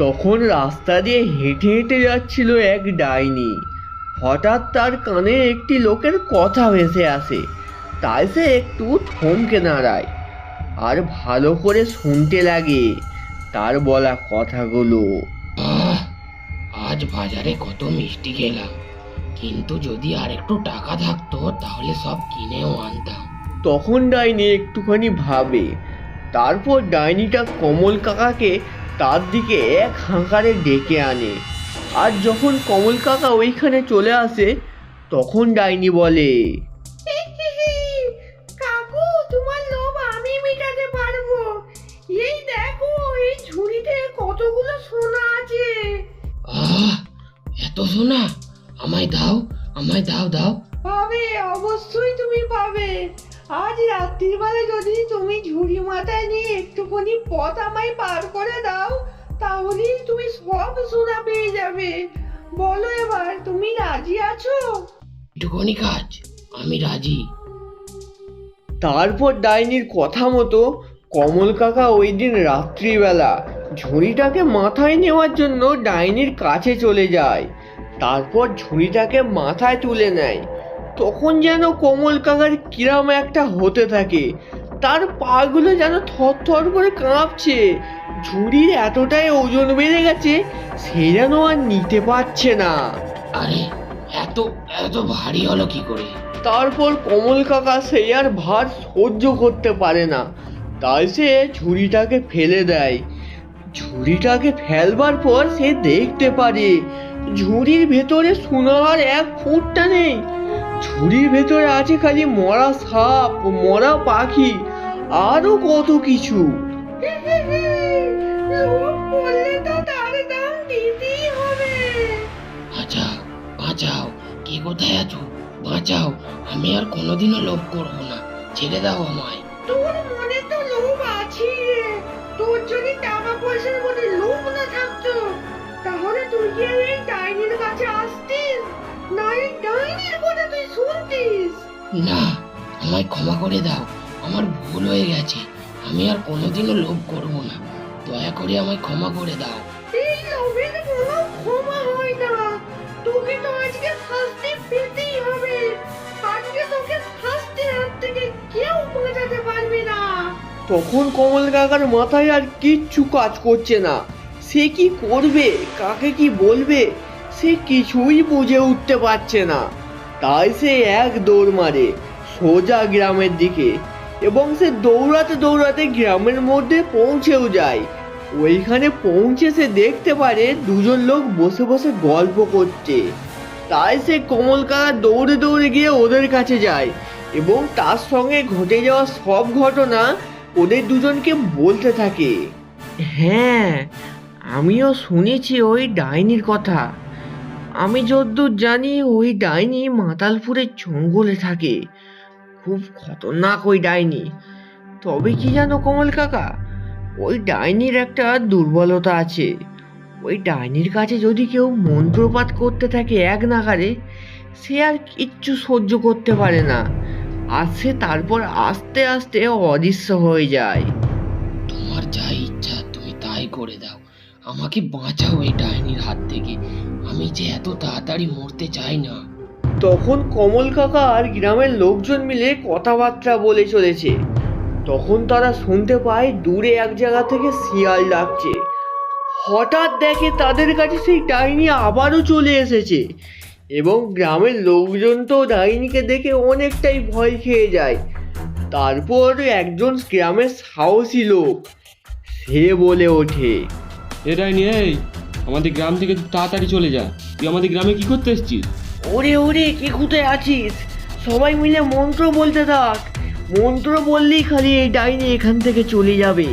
তখন রাস্তা দিয়ে হেঁটে হেঁটে যাচ্ছিল এক ডাইনি। হঠাৎ তার কানে একটি লোকের কথা ভেসে আসে। তাই সে একটু থমকে দাঁড়ায় আর ভালো করে শুনতে লাগে তার বলা কথাগুলো। আজ বাজারে কত মিষ্টি খেলাম। কিন্তু যদি আর একটু টাকা থাকতো তাহলে সব কিনেও আনতাম। তখন ডাইনি একটুখানি ভাবে। তারপর ডাইনিটা কমল কাকাকে তার দিকে এক হাঁকারে ডেকে আনে। আর যখন কমল কাকা ওইখানে চলে আসে তখন ডাইনি বলে কাকু তোমার লোভ আমি মেটাতে পারব। এই দেখো এই ঝুড়িতে কতগুলো সোনা আছে। আহ এত সোনা? আমায় দাও আমায় দাও দাও। তুমি পাবে আজ রাত্রির বেলা যদি তুমি ঝুড়ি মাথায় নিয়ে একটুখানি পথ আমায় পার করে দাও তাহলেই তুমি সব সোনা পেয়ে যাবে। বলো এবার তুমি রাজি আছো? একটুখানি কাজ আমি রাজি। তারপর ডাইনির কথা মতো কমল কাকা ওই দিন রাত্রিবেলা ঝুড়িটাকে মাথায় নেওয়ার জন্য ডাইনির কাছে চলে যায়। তারপর ঝুড়িটাকে মাথায় তুলে নেয়। তখন যেন কোমল কাকার কিরাম একটা হতে থাকে। তার পাগুলো যেন থর থর করে কাঁপছে। ঝুড়ির এতটাই ওজন বেড়ে গেছে সে যেন আর নিতে পারছে না। আরে এত এত ভারী হলো কি করে? তারপর কমল কাকা সে আর ভার সহ্য করতে পারে না। তাই সে ঝুড়িটাকে ফেলে দেয়। ঝুড়িটাকে ফেলবার পর সে দেখতে পারে ঝুড়ির ভেতরে সোনার এক ফুটটা নেই। ঝুড়ির ভেতরে আছে খালি মরা সাপ মরা পাখি আরও কত কিছু। বাঁচাও বাঁচাও কে কোথায় আছো? বাঁচাও আমি আর কোনোদিনও লোভ করব না। ছেড়ে দাও আমায়। তোর মনে তো লোভ আছে তোর যদি টাকা পয়সার মধ্যে লোভ না থাকতো শুনতিস না আমায় ক্ষমা করে দাও। আমার ভুল হয়ে গেছে। আমি আর কোনোদিনও লোভ করব না। দয়া করে আমায় ক্ষমা করে দাও। এই লোভের কোনো ক্ষমা হয় না। তোকে তো আজকে শাস্তি পেতেই হবে। আজকে তোকে শাস্তির হাত থেকে কেউ বাঁচাতে পারবে না। তখন কমল কাকার মাথায় আর কিচ্ছু কাজ করছে না। সে কি করবে কাকে কি বলবে সে কিছুই বুঝে উঠতে পারছে না। তাই সে এক দৌড় মারে, সোজা গ্রামের দিকে এবং সে দৌড়াতে দৌড়াতে গ্রামের মধ্যে পৌঁছেও যায়। ওইখানে পৌঁছে সে দেখতে পারে দুজন লোক বসে বসে গল্প করছে। তাই সে কমল কাকা দৌড়ে দৌড়ে গিয়ে ওদের কাছে যায় এবং তার সঙ্গে ঘটে যাওয়া সব ঘটনা ওদের দুজনকে বলতে থাকে। হ্যাঁ আমিও শুনেছি ওই ডাইনির কথা। আমি যদ্দূর জানি ওই ডাইনি মাতালপুরের জঙ্গলে থাকে। খুব খতরনাক ওই ডাইনি। তবে কি জানো কমল কাকা? ওই ডাইনির একটা দুর্বলতা আছে। ওই ডাইনির কাছে যদি কেউ মন্ত্রপাত করতে থাকে এক নাগারে, সে আর কিচ্ছু সহ্য করতে পারে না। আর সে তারপর আস্তে আস্তে অদৃশ্য হয়ে যায়। তোমার যা ইচ্ছা তুমি তাই করে দাও। আমাকে বাঁচাও এই ডাইনির হাত থেকে। আমি যে এত তাড়াতাড়ি মরতে চাই না। তখন কমল কাকা আর গ্রামের লোকজন মিলে কথাবার্তা বলে চলেছে। তখন তারা শুনতে পায় দূরে এক জায়গা থেকে শিয়াল ডাকছে। হঠাৎ দেখে তাদের কাছে সেই ডাইনি আবারও চলে এসেছে এবং গ্রামের লোকজন তো ডাইনিকে দেখে অনেকটাই ভয় খেয়ে যায়। তারপর একজন গ্রামের সাহসী লোক সে বলে ওঠে এ ডাইনি এই! আমাদের গ্রাম থেকে তাড়াতাড়ি চলে যা। তুই আমাদের গ্রামে কি করতে এসেছিস? ওরে ওরে, কে কোথায় আছিস? সবাই মিলে মন্ত্র বলতে থাক। মন্ত্র বললেই খালি এই ডাইনি এখান থেকে চলে যাবে।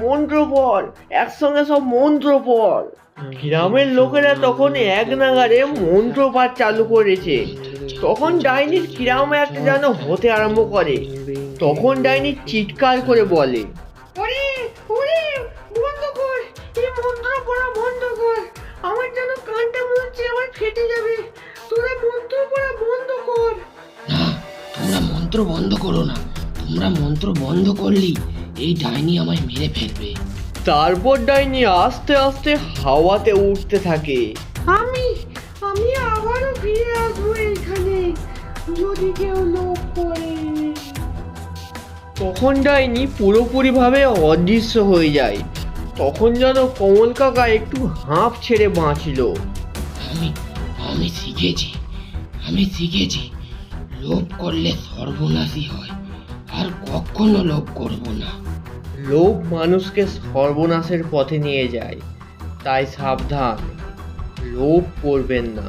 মন্ত্র পর একসঙ্গে সব মন্ত্র পর গ্রামের লোকেরা তখন এক নাগারে মন্ত্র পাঠ চালু করেছে। তখন ডাইনির কিরাম একটা যেন হতে আরম্ভ করে। তখন ডাইনি চিৎকার করে বলে ফেটে যাবে। তোরা মন্ত্র পড়া বন্ধ কর। না তোমরা মন্ত্র বন্ধ করো না। তোমরা মন্ত্র বন্ধ করলেই এই ডাইনি আমায় মেরে ফেলবে। তারপর ডাইনি আস্তে আস্তে হাওয়াতে উঠতে থাকে। আমি আমি আবারও ফিরে আসব এখানে যদি কেউ লোক করে। তখন ডাইনি পুরোপুরিভাবে অদৃশ্য হয়ে যায়। তখন যেন কমল কাকা একটু হাঁপ ছেড়ে বাঁচল। আমি আমি শিখেছি আমি শিখেছি, লোভ করলে সর্বনাশী হয়, আর কখনো লোভ করব না। লোভ মানুষকে সর্বনাশের পথে নিয়ে যায়, তাই সাবধান, লোভ করবেন না।